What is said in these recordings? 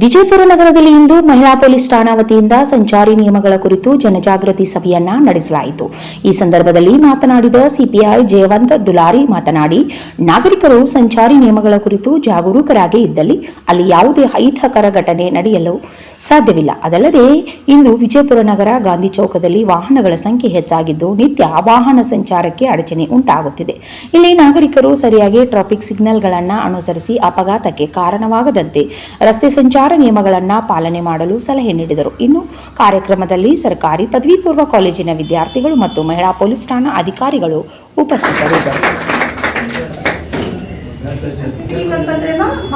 ವಿಜಯಪುರ ನಗರದಲ್ಲಿ ಇಂದು ಮಹಿಳಾ ಪೊಲೀಸ್ ಠಾಣಾ ವತಿಯಿಂದ ಸಂಚಾರಿ ನಿಯಮಗಳ ಕುರಿತು ಜನಜಾಗೃತಿ ಸಭೆಯನ್ನ ನಡೆಸಲಾಯಿತು. ಈ ಸಂದರ್ಭದಲ್ಲಿ ಮಾತನಾಡಿದ ಸಿಪಿಐ ಜಯವಂತ ದುಲಾರಿ ಮಾತನಾಡಿ, ನಾಗರಿಕರು ಸಂಚಾರಿ ನಿಯಮಗಳ ಕುರಿತು ಜಾಗರೂಕರಾಗಿ ಇದ್ದಲ್ಲಿ ಅಲ್ಲಿ ಯಾವುದೇ ಅಹಿತಕರ ಘಟನೆ ನಡೆಯಲು ಸಾಧ್ಯವಿಲ್ಲ. ಅದಲ್ಲದೆ, ಇಂದು ವಿಜಯಪುರ ನಗರ ಗಾಂಧಿ ಚೌಕದಲ್ಲಿ ವಾಹನಗಳ ಸಂಖ್ಯೆ ಹೆಚ್ಚಾಗಿದ್ದು, ನಿತ್ಯ ವಾಹನ ಸಂಚಾರಕ್ಕೆ ಅಡಚಣೆ ಉಂಟಾಗುತ್ತಿದೆ. ಇಲ್ಲಿ ನಾಗರಿಕರು ಸರಿಯಾಗಿ ಟ್ರಾಫಿಕ್ ಸಿಗ್ನಲ್ಗಳನ್ನು ಅನುಸರಿಸಿ ಅಪಘಾತಕ್ಕೆ ಕಾರಣವಾಗದಂತೆ ರಸ್ತೆ ಸಂಚಾರ ನಿಯಮಗಳನ್ನು ಪಾಲನೆ ಮಾಡಲು ಸಲಹೆ ನೀಡಿದರು. ಇನ್ನು ಕಾರ್ಯಕ್ರಮದಲ್ಲಿ ಸರ್ಕಾರಿ ಪದವಿ ಪೂರ್ವ ಕಾಲೇಜಿನ ವಿದ್ಯಾರ್ಥಿಗಳು ಮತ್ತು ಮಹಿಳಾ ಪೊಲೀಸ್ ಠಾಣಾ ಅಧಿಕಾರಿಗಳು ಉಪಸ್ಥಿತರಿದ್ದರು.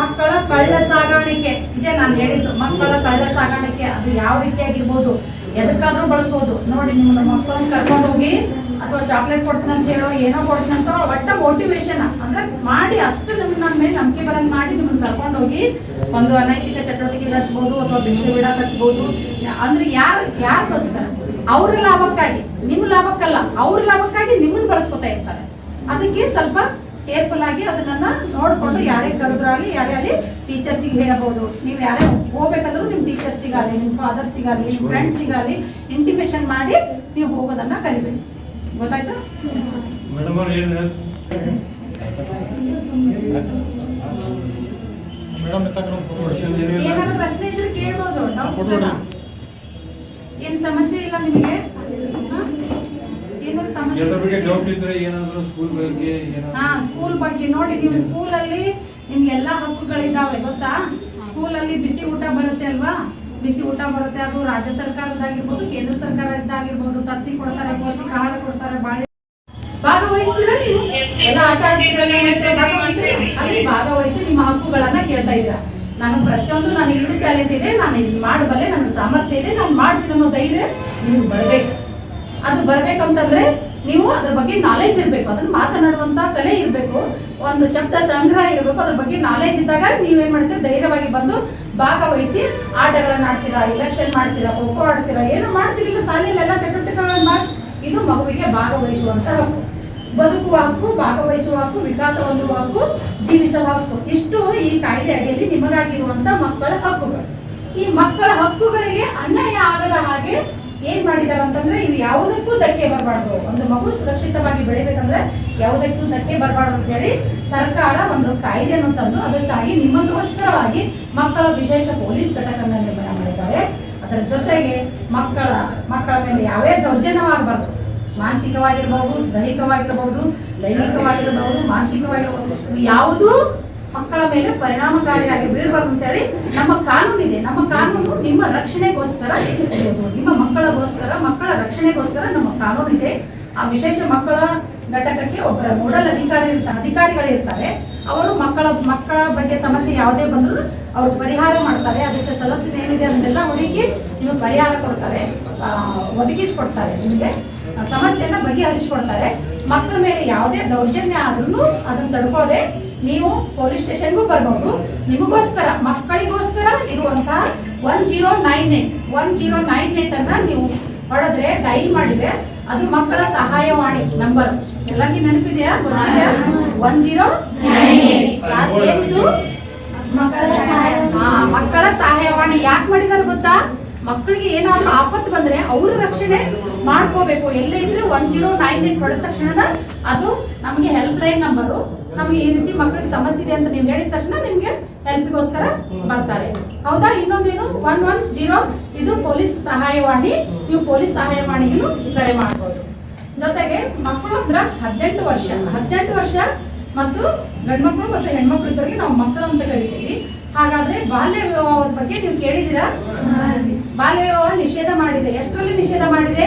ಮಕ್ಕಳ ಕಳ್ಳ ಸಾಗಾಣಿಕೆ. ಇದೆ ನಾನು ಹೇಳಿದ್ದು, ಮಕ್ಕಳ ಕಳ್ಳ ಸಾಗಾಣಿಕೆ, ಅದು ಯಾವ ರೀತಿಯಾಗಿರ್ಬೋದು, ಎದಕ್ಕಾದ್ರೂ ಬಳಸ್ಬೋದು. ನೋಡಿ ನಿಮ್ಮ ಮಕ್ಕಳನ್ನ ಕರ್ಕೊಂಡು ಹೋಗಿ, ಅಥವಾ ಚಾಕ್ಲೇಟ್ ಕೊಡ್ತಂತ ಹೇಳೋ, ಏನೋ ಕೊಡ್ತಂತ ಒಟ್ಟ ಮೋಟಿವೇಶನ್ ಅಂದ್ರೆ ಮಾಡಿ, ಅಷ್ಟು ನಿಮ್ಮ ನಮ್ಮ ಮೇಲೆ ನಂಬಿಕೆ ಬರಂಗ್ ಮಾಡಿ ನಿಮ್ಮನ್ನ ಕರ್ಕೊಂಡು ಹೋಗಿ ಒಂದು ಅನೈತಿಕ ಚಟುವಟಿಕೆ ಹಚ್ಬೋದು ಅಥವಾ ಭಿಕ್ಷೆ ಬಿಡಕ್ಕೆ ಹಚ್ಬೋದು ಅಂದ್ರೆ ಯಾರು ಯಾರಿಗೋಸ್ಕರ? ಅವ್ರ ಲಾಭಕ್ಕಾಗಿ. ನಿಮ್ಮ ಲಾಭಕ್ಕಲ್ಲ. ಅವ್ರ ಲಾಭಕ್ಕಾಗಿ ನಿಮ್ಮನ್ನ ಬಳಸ್ಕೊತಾ ಇರ್ತಾರೆ. ಅದಕ್ಕೆ ಸ್ವಲ್ಪ ಕೇರ್ಫುಲ್ ಆಗಿ ಅದನ್ನ ನೋಡ್ಕೊಂಡು ಯಾರೇ ಕರೆದ್ರಾಗಲಿ ಯಾರೇ ಅಲ್ಲಿ ಟೀಚರ್ಸಿಗೆ ಹೇಳಬಹುದು. ನೀವು ಯಾರೇ ಹೋಗ್ಬೇಕಾದ್ರೂ ನಿಮ್ಮ ಟೀಚರ್ಸ್ ಸಿಗಾಲಿ ನಿಮ್ಮ ಫಾದರ್ ಸಿಗಾಲಿ ನಿಮ್ಮ ಫ್ರೆಂಡ್ಸ್ ಸಿಗಾಲಿ ಇಂಟಿಮೇಷನ್ ಮಾಡಿ ನೀವು ಹೋಗೋದನ್ನ ಕಲಿಬೇಕು. ಗೊತ್ತಾಯ್ತಾ? ಮೇಡಮ್ ಮೇಡಮ್ ಏನಾದ್ರು ಪ್ರಶ್ನೆ ಇದ್ರೆ ಕೇಳ್ಬೋದು. ಏನ್ ಸಮಸ್ಯೆ ಇಲ್ಲ ನಿಮಗೆ? ಡೌಟ್ ಇದ್ರೆ ಏನಾದ್ರು ಸ್ಕೂಲ್ ಬಗ್ಗೆ ಹಾ ಸ್ಕೂಲ್ ಬಗ್ಗೆ ನೋಡಿ. ನೀವು ಸ್ಕೂಲಲ್ಲಿ ನಿಮ್ಗೆ ಎಲ್ಲಾ ಹಕ್ಕುಗಳಿದಾವೆ ಗೊತ್ತಾ? ಸ್ಕೂಲಲ್ಲಿ ಬಿಸಿ ಊಟ ಬರುತ್ತೆ ಅಲ್ವಾ? ಬಿಸಿ ಊಟ ಬರುತ್ತೆ. ಅದು ರಾಜ್ಯ ಸರ್ಕಾರದಾಗಿರ್ಬೋದು ಕೇಂದ್ರ ಸರ್ಕಾರದ್ದಾಗಿರ್ಬೋದು. ತತ್ತಿ ಕೊಡ್ತಾರೆ ಪೌಷ್ಟಿಕ ಆಹಾರ ಕೊಡ್ತಾರೆ ಬಾಳೆ ಎಲ್ಲ ಆಟ ಅಲ್ಲಿ ಭಾಗವಹಿಸಿ ನಿಮ್ಮ ಹಕ್ಕುಗಳನ್ನ ಕೇಳ್ತಾ ಇದ್ದೀರಾ. ನಾನು ಪ್ರತಿಯೊಂದು ನನಗೆ ಇದು ಟ್ಯಾಲೆಂಟ್ ಇದೆ, ನಾನು ಇದು ಮಾಡಬಲ್ಲೆ, ನನಗೆ ಸಾಮರ್ಥ್ಯ ಇದೆ, ನಾನು ಮಾಡ್ತೀನಿ ಅನ್ನೋ ಧೈರ್ಯ ನಿಮಗೆ ಬರಬೇಕು. ಅದು ಬರ್ಬೇಕಂತಂದ್ರೆ ನೀವು ಅದ್ರ ಬಗ್ಗೆ ನಾಲೆಜ್ ಇರಬೇಕು. ಅದನ್ನ ಮಾತನಾಡುವಂತ ಕಲೆ ಇರಬೇಕು. ಒಂದು ಶಬ್ದ ಸಂಗ್ರಹ ಇರಬೇಕು. ಅದ್ರ ಬಗ್ಗೆ ನಾಲೆಜ್ ಇದ್ದಾಗ ನೀವೇನ್ ಮಾಡ್ತೀರಾ? ಧೈರ್ಯವಾಗಿ ಬಂದು ಭಾಗವಹಿಸಿ ಆಟಗಳನ್ನ ಆಡ್ತೀರಾ ಇಲೆಕ್ಷನ್ ಮಾಡ್ತೀರಾ ಖೋಖೋ ಆಡ್ತೀರಾ, ಏನು ಶಾಲೆಯಲ್ಲಿ ಎಲ್ಲ ಚಟುವಟಿಕೆಗಳನ್ನ ಇದು ಮಗುವಿಗೆ ಭಾಗವಹಿಸುವಂತ ಹಕ್ಕು. ಬದುಕುವ ಹಕ್ಕು ಭಾಗವಹಿಸುವ ಹಕ್ಕು ವಿಕಾಸ ಹೊಂದುವ ಹಕ್ಕು ಜೀವಿಸುವ ಹಕ್ಕು ಇಷ್ಟು ಈ ಕಾಯ್ದೆ ಅಡಿಯಲ್ಲಿ ನಿಮಗಾಗಿರುವಂತ ಮಕ್ಕಳ ಹಕ್ಕುಗಳು. ಈ ಮಕ್ಕಳ ಹಕ್ಕುಗಳಿಗೆ ಅನ್ಯಾಯ ಆಗದ ಹಾಗೆ ಏನ್ ಮಾಡಿದಾರೆ ಅಂತಂದ್ರೆ ಇವು ಯಾವುದಕ್ಕೂ ಧಕ್ಕೆ ಬರಬಾರ್ದು. ಒಂದು ಮಗು ಸುರಕ್ಷಿತವಾಗಿ ಬೆಳಿಬೇಕಂದ್ರೆ ಯಾವುದಕ್ಕೂ ಧಕ್ಕೆ ಬರಬಾರ್ದು ಅಂತ ಹೇಳಿ ಸರ್ಕಾರ ಒಂದು ಕಾಯ್ದೆಯನ್ನು ತಂದು ಅದಕ್ಕಾಗಿ ನಿಮಗೋಸ್ಕರವಾಗಿ ಮಕ್ಕಳ ವಿಶೇಷ ಪೊಲೀಸ್ ಘಟಕವನ್ನು ನಿರ್ಮಾಣ ಮಾಡಿದ್ದಾರೆ. ಅದರ ಜೊತೆಗೆ ಮಕ್ಕಳ ಮಕ್ಕಳ ಮೇಲೆ ಯಾವೇ ದೌರ್ಜನ್ಯವಾಗಬಾರ್ದು. ಮಾನಸಿಕವಾಗಿರ್ಬಹುದು ದೈಹಿಕವಾಗಿರ್ಬಹುದು ಲೈಂಗಿಕವಾಗಿರಬಹುದು ಮಾನಸಿಕವಾಗಿರ್ಬಹುದು ಇವು ಯಾವುದೂ ಮಕ್ಕಳ ಮೇಲೆ ಪರಿಣಾಮಕಾರಿಯಾಗಿ ಬೀಳಬಾರ್ದು ಅಂತೇಳಿ ನಮ್ಮ ಕಾನೂನಿದೆ ನಮ್ಮ ಕಾನೂನು ನಿಮ್ಮ ರಕ್ಷಣೆಗೋಸ್ಕರ. ನಿಮ್ಮ ಮಕ್ಕಳಗೋಸ್ಕರ, ಮಕ್ಕಳ ರಕ್ಷಣೆಗೋಸ್ಕರ ನಮ್ಮ ಕಾನೂನಿದೆ ಆ ವಿಶೇಷ ಮಕ್ಕಳ ಘಟಕಕ್ಕೆ ಒಬ್ಬರ ನೋಡಲ್ ಅಧಿಕಾರಿ ಇರ್ತಾರೆ ಅಧಿಕಾರಿಗಳು ಇರ್ತಾರೆ. ಅವರು ಮಕ್ಕಳ ಮಕ್ಕಳ ಬಗ್ಗೆ ಸಮಸ್ಯೆ ಯಾವುದೇ ಬಂದ್ರು ಅವರು ಪರಿಹಾರ ಮಾಡ್ತಾರೆ. ಅದಕ್ಕೆ ಸಲಹೆ ಏನಿದೆ ಅದನ್ನೆಲ್ಲ ಹುಡುಕಿ ನಿಮಗೆ ಪರಿಹಾರ ಕೊಡ್ತಾರೆ. ಒದಗಿಸ್ಕೊಡ್ತಾರೆ ನಿಮಗೆ. ಸಮಸ್ಯೆಯನ್ನು ಬಗೆಹರಿಸ್ಕೊಡ್ತಾರೆ. ಮಕ್ಕಳ ಮೇಲೆ ಯಾವುದೇ ದೌರ್ಜನ್ಯ ಆದ್ರೂ ಅದನ್ನು ತಡ್ಕೊಳ್ಳದೆ ನೀವು ಪೊಲೀಸ್ ಸ್ಟೇಷನ್ಗೂ ಬರ್ಬೋದು. ನಿಮಗೋಸ್ಕರ, ಮಕ್ಕಳಿಗೋಸ್ಕರ ಇರುವಂತಹ one zero nine eight one zero nine eight ಅನ್ನ ನೀವು ಹೊಡೆದ್ರೆ, ಡೈಲ್ ಮಾಡಿದ್ರೆ ಅದು ಮಕ್ಕಳ ಸಹಾಯವಾಣಿ ನಂಬರ್. ಎಲ್ಲರಿಗೂ ನೆನಪಿದೆಯಾ? ಗೊತ್ತಿದೆಯಾ ಒನ್ ಜೀರೋ ಏನಿದು ಮಕ್ಕಳ ಸಹಾಯವಾಣಿ. ಯಾಕೆ ಮಾಡಿದಾರೆ ಗೊತ್ತಾ? ಮಕ್ಕಳಿಗೆ ಏನಾದ್ರೂ ಆಪತ್ತು ಬಂದ್ರೆ ಅವ್ರ ರಕ್ಷಣೆ ಮಾಡ್ಕೋಬೇಕು. ಎಲ್ಲೇ ಇದ್ರೆ ಒನ್ ಜೀರೋ ನೈನ್ ಏಟ್ ಹೊಡೆದ ತಕ್ಷಣದ ಅದು ನಮಗೆ ಹೆಲ್ಪ್ ಲೈನ್ ನಂಬರು ನಮಗೆ ಈ ರೀತಿ ಮಕ್ಕಳಿಗೆ ಸಮಸ್ಯೆ ಇದೆ ಅಂತ ನೀವು ಹೇಳಿದ ತಕ್ಷಣ ನಿಮ್ಗೆ ಹೆಲ್ಪ್ಗೋಸ್ಕರ ಬರ್ತಾರೆ. ಹೌದಾ? ಇನ್ನೊಂದೇನು? One one zero. ಇದು ಪೊಲೀಸ್ ಸಹಾಯವಾಣಿ. ನೀವು ಪೊಲೀಸ್ ಸಹಾಯವಾಣಿಗೂ ಕರೆ ಮಾಡ್ಬೋದು. ಜೊತೆಗೆ ಮಕ್ಕಳು ಅಂದ್ರೆ ಹದಿನೆಂಟು ವರ್ಷ. ಹದಿನೆಂಟು ವರ್ಷ ಮತ್ತು ಗಂಡ್ಮಕ್ಳು ಮತ್ತು ಹೆಣ್ಮಕ್ಳು ಇದ್ದವರಿಗೆ ನಾವು ಮಕ್ಕಳು ಅಂತ ಕರಿತೀವಿ. ಹಾಗಾದ್ರೆ ಬಾಲ್ಯ ವಿವಾಹದ ಬಗ್ಗೆ ನೀವು ಕೇಳಿದಿರಾ ಬಾಲ್ಯ ವಿವಾಹ ನಿಷೇಧ ಮಾಡಿದೆ. ಎಷ್ಟರಲ್ಲಿ ನಿಷೇಧ ಮಾಡಿದೆ?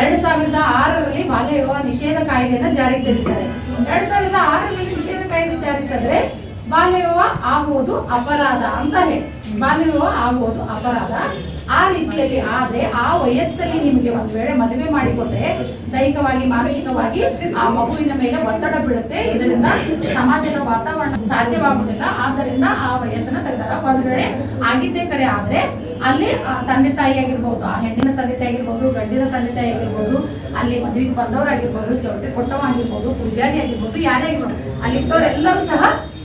ಎರಡ್ ಸಾವಿರದ ಆರರಲ್ಲಿ ಬಾಲ್ಯ ವಿವಾಹ ನಿಷೇಧ ಕಾಯ್ದೆಯನ್ನ ಜಾರಿಗೆ ತಂದಿದ್ದಾರೆ. ಎರಡ್ ಸಾವಿರದ ಆರರಲ್ಲಿ ನಿಷೇಧ ಕಾಯ್ದೆ ಜಾರಿಗೆ ತಂದ್ರೆ ಬಾಲ್ಯ ವಿವಾಹ ಆಗುವುದು ಅಪರಾಧ ಅಂತ ಹೇಳಿ. ಬಾಲ್ಯ ಆಗುವುದು ಅಪರಾಧ. ಆ ರೀತಿಯಲ್ಲಿ ಆದ್ರೆ ಆ ವಯಸ್ಸಲ್ಲಿ ನಿಮಗೆ ಒಂದ್ ವೇಳೆ ಮದುವೆ ಮಾಡಿಕೊಟ್ರೆ ದೈಹಿಕವಾಗಿ, ಮಾನಸಿಕವಾಗಿ ಆ ಮಗುವಿನ ಮೇಲೆ ಒತ್ತಡ ಬೀಳುತ್ತೆ. ಇದರಿಂದ ಸಮಾಜದ ವಾತಾವರಣ ಸಾಧ್ಯವಾಗುವುದಿಲ್ಲ. ಆದ್ದರಿಂದ ಆ ವಯಸ್ಸನ್ನ ತೆಗೆದಾಗ ಒಂದ್ ವೇಳೆ ಆಗಿದ್ದೇ ಕರೆ ಆದ್ರೆ ಅಲ್ಲಿ ತಂದೆ ತಾಯಿ ಆಗಿರ್ಬೋದು, ಆ ಹೆಣ್ಣಿನ ತಂದೆ ತಾಯಿ ಆಗಿರ್ಬೋದು, ಗಂಡಿನ ತಂದೆ ತಾಯಿ ಆಗಿರ್ಬೋದು, ಅಲ್ಲಿ ಮದುವೆಗೆ ಬಂದವರಾಗಿರ್ಬೋದು, ಚೌಟ್ರಿ ಕೊಟ್ಟವ ಆಗಿರ್ಬೋದು, ಪೂಜಾರಿ ಆಗಿರ್ಬೋದು, ಯಾರೇ ಆಗಿರ್ಬೋದು ಅಲ್ಲಿ ಇದ್ದವರೆಲ್ಲರೂ ಸಹ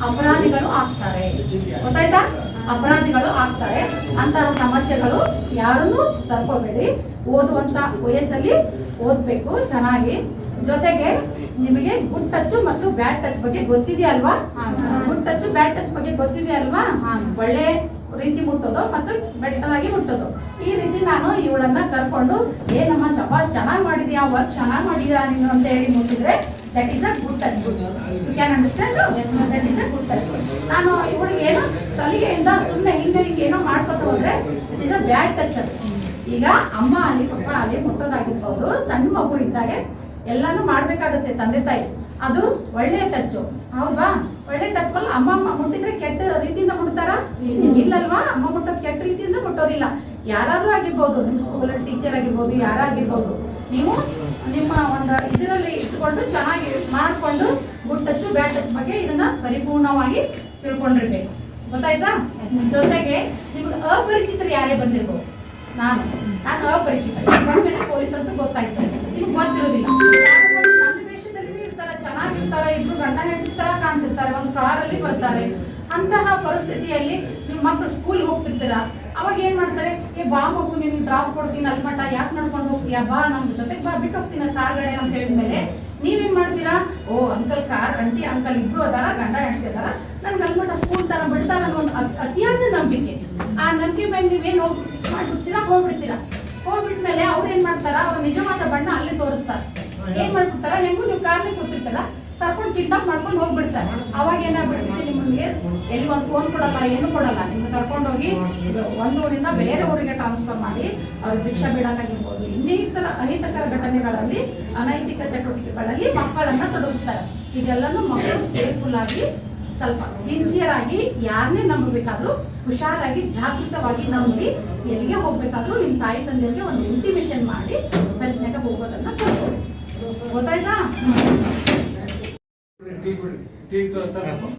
ಅಪರಾಧಿಗಳು ಆಗ್ತಾರೆ. ಗೊತ್ತಾಯ್ತಾ? ಅಪರಾಧಿಗಳು ಆಗ್ತಾರೆ. ಅಂತಹ ಸಮಸ್ಯೆಗಳು ಯಾರನ್ನು ತರ್ಕೋಬೇಡಿ. ಓದುವಂತ ವಯಸ್ಸಲ್ಲಿ ಓದ್ಬೇಕು ಚೆನ್ನಾಗಿ. ಜೊತೆಗೆ ನಿಮಗೆ ಗುಡ್ ಟಚ್ ಮತ್ತು ಬ್ಯಾಡ್ ಟಚ್ ಬಗ್ಗೆ ಗೊತ್ತಿದೆಯಲ್ವಾ? ಗುಡ್ ಟಚ್ ಬ್ಯಾಡ್ ಟಚ್ ಬಗ್ಗೆ ಗೊತ್ತಿದೆಯಲ್ವಾ? ಒಳ್ಳೆ ರೀತಿ ಮುಟ್ಟೋದು ಮತ್ತು ಬೆಟ್ಟದಾಗಿ ಮುಟ್ಟೋದು. ಈ ರೀತಿ ನಾನು ಇವಳನ್ನ ಕರ್ಕೊಂಡು, ಏ ನಮ್ಮ ಶಬಾಷ್ ಚೆನ್ನಾಗಿ ಮಾಡಿದ್ಯಾ ವರ್ಕ್ ಚೆನ್ನಾಗಿ ಮಾಡಿದ್ಯಾ ನೀನು? ಅಂತ ಹೇಳಿ ಮುಟ್ಟಿದ್ರೆ that is a good touch you can understand that is a good touch ನಾನು ಇವಳಿಗೆ ಏನೋ ಸಲಿಗೆಯಿಂದ ಸುಮ್ಮನೆ ಹಿಂಗೆ ಹಿಂಗೆ ಏನೋ ಮಾಡ್ಕೊತ ಹೋದ್ರೆ it is a bad touch ಈಗ ಅಮ್ಮ ಅಲ್ಲಿ ಪಪ್ಪ ಅಲ್ಲಿ ಮುಟ್ಟೋದಾಗಿರ್ಬೋದು, ಸಣ್ಣ ಮಗು ಇದ್ದಾಗೆ ಎಲ್ಲಾನು ಮಾಡ್ಬೇಕಾಗತ್ತೆ ತಂದೆ ತಾಯಿ. ಅದು ಒಳ್ಳೆ ಟಚ್ ಹೌದಾ ಒಳ್ಳೆ ಟಚ್ ಬಲ್ಲ ಅಮ್ಮ ಮುಟ್ಟಿದ್ರೆ ಕೆಟ್ಟ ರೀತಿಯಿಂದ ಮುಟ್ತಾರ? ಇಲ್ಲಲ್ವಾ? ಅಮ್ಮ ಮುಟ್ಟೋದು ಕೆಟ್ಟ ರೀತಿಯಿಂದ ಮುಟ್ಟೋದಿಲ್ಲ. ಯಾರಾದ್ರೂ ಆಗಿರ್ಬೋದು, ನಿಮ್ಮ ಸ್ಕೂಲಲ್ಲಿ ಟೀಚರ್ ಆಗಿರ್ಬೋದು, ಯಾರಾಗಿರ್ಬೋದು, ನೀವು ನಿಮ್ಮ ಒಂದು ಇದರಲ್ಲಿ ಇಟ್ಕೊಂಡು ಚೆನ್ನಾಗಿ ಮಾಡ್ಕೊಂಡು ಗುಡ್ ಟಚ್ ಬ್ಯಾಡ್ ಟಚ್ ಬಗ್ಗೆ ಇದನ್ನ ಪರಿಪೂರ್ಣವಾಗಿ ತಿಳ್ಕೊಂಡಿರ್ಬೇಕು. ಗೊತ್ತಾಯ್ತಾ? ಜೊತೆಗೆ ನಿಮ್ಗೆ ಅಪರಿಚಿತರು ಯಾರೇ ಬಂದಿರ್ಬೋದು? ನಾನು. ನಾನು ಅಪರಿಚಿತ. ಪೊಲೀಸ್ ಅಂತೂ ಗೊತ್ತಾಯ್ತು. ಇಬ್ರು ಗಂಡ ಹೆಂಡತಿ ತರ ಕಾಣ್ತಿರ್ತಾರೆ, ಒಂದು ಕಾರಲ್ಲಿ ಬರ್ತಾರೆ. ಅಂತಹ ಪರಿಸ್ಥಿತಿಯಲ್ಲಿ ನಿಮ್ಮ ಮಕ್ಕಳು ಸ್ಕೂಲ್ಗೆ ಹೋಗ್ತಿರ್ತೀರಾ? ಅವಾಗ ಏನ್ ಮಾಡ್ತಾರೆ? ಏ ಬಾ ಮಗು, ನಿನ್ ಡ್ರಾಪ್ ಕೊಡ್ತೀನಿ, ಅಲ್ಲಿ ಮಠ, ಯಾಕೆ ನಡ್ಕೊಂಡು ಹೋಗ್ತೀಯಾ? ಬಾ ನನ್ನ ಜೊತೆಗೆ ಬಾ, ಬಿಟ್ಟು ಹೋಗ್ತೀನಿ ಕಾರ್ ಗಾಡಿ ಅಂತ ಹೇಳಿದ್ಮೇಲೆ ನೀವೇನ್ ಮಾಡ್ತೀರಾ? ಓ ಅಂಕಲ್ ಕಾರ್ ಅಂಟಿ ಅಂಕಲ್ ಇಬ್ರು ಅದಾರ, ಗಂಡ ಹೆಂಡತಿ ಅದಾರ. ನನ್ಗೆ ಅಲ್ಮಟ ಸ್ಕೂಲ್ ತರ ಬಿಡ್ತಾರ ಅನ್ನೋ ಒಂದು ಅತಿಯಾದ ನಂಬಿಕೆ. ಆ ನಂಬಿಕೆ ಮೇಲೆ ನೀವೇನ್ ಮಾಡ್ಬಿಡ್ತೀರಾ? ಹೋಗ್ಬಿಡ್ತೀರಾ? ಹೋಗ್ಬಿಟ್ಮೇಲೆ ಅವ್ರು ಏನ್ ಮಾಡ್ತಾರ? ಅವ್ರ ನಿಜವಾದ ಬಣ್ಣ ಅಲ್ಲಿ ತೋರಿಸ್ತಾರೆ. ಏನ್ ಮಾಡ್ಬಿಡ್ತಾರ? ಹೆಂಗೂ ನೀವು ಕಾರ್ನೇ ಕೂತಿರ್ತಾರ? ಕರ್ಕೊಂಡು ಕಿಡ್ನಾಪ್ ಮಾಡ್ಕೊಂಡು ಹೋಗ್ಬಿಡ್ತಾರೆ. ಅವಾಗ ಏನಾಗ್ಬಿಡ್ತೈತಿ ನಿಮಗೆ? ಎಲ್ಲಿ ಒಂದು ಫೋನ್ ಕೊಡಲ್ಲ, ಏನು ಕೊಡಲ್ಲ. ನಿಮ್ಗೆ ಕರ್ಕೊಂಡು ಹೋಗಿ ಒಂದು ಊರಿಂದ ಬೇರೆ ಊರಿಗೆ ಟ್ರಾನ್ಸ್ಫರ್ ಮಾಡಿ ಅವ್ರ ಭಿಕ್ಷೆ ಬಿಡೋಕ್ಕಾಗಿರ್ಬೋದು ಇನ್ನಿತರ ಅಹಿತಕರ ಘಟನೆಗಳಲ್ಲಿ, ಅನೈತಿಕ ಚಟುವಟಿಕೆಗಳಲ್ಲಿ ಮಕ್ಕಳನ್ನ ತೊಡಗಿಸ್ತಾರೆ. ಇದೆಲ್ಲನೂ ಮಕ್ಕಳು ಕೇರ್ಫುಲ್ ಆಗಿ, ಸ್ವಲ್ಪ ಸಿನ್ಸಿಯರ್ ಆಗಿ ಯಾರನ್ನೇ ನಂಬಬೇಕಾದ್ರೂ, ಹುಷಾರಾಗಿ, ಜಾಗೃತವಾಗಿ ನಂಬಿ ಎಲ್ಲಿಗೆ ಹೋಗ್ಬೇಕಾದ್ರೂ ನಿಮ್ಮ ತಾಯಿ ತಂದೆಯರಿಗೆ ಒಂದು ಇಂಟಿಮೇಷನ್ ಮಾಡಿ ಸರಿತ್ನಾಗ ಹೋಗೋದನ್ನ ಕಲ್ತ್ಕೊಳ್ಳಿ ಗೊತ್ತಾಯ್ತಾ? टी टी तो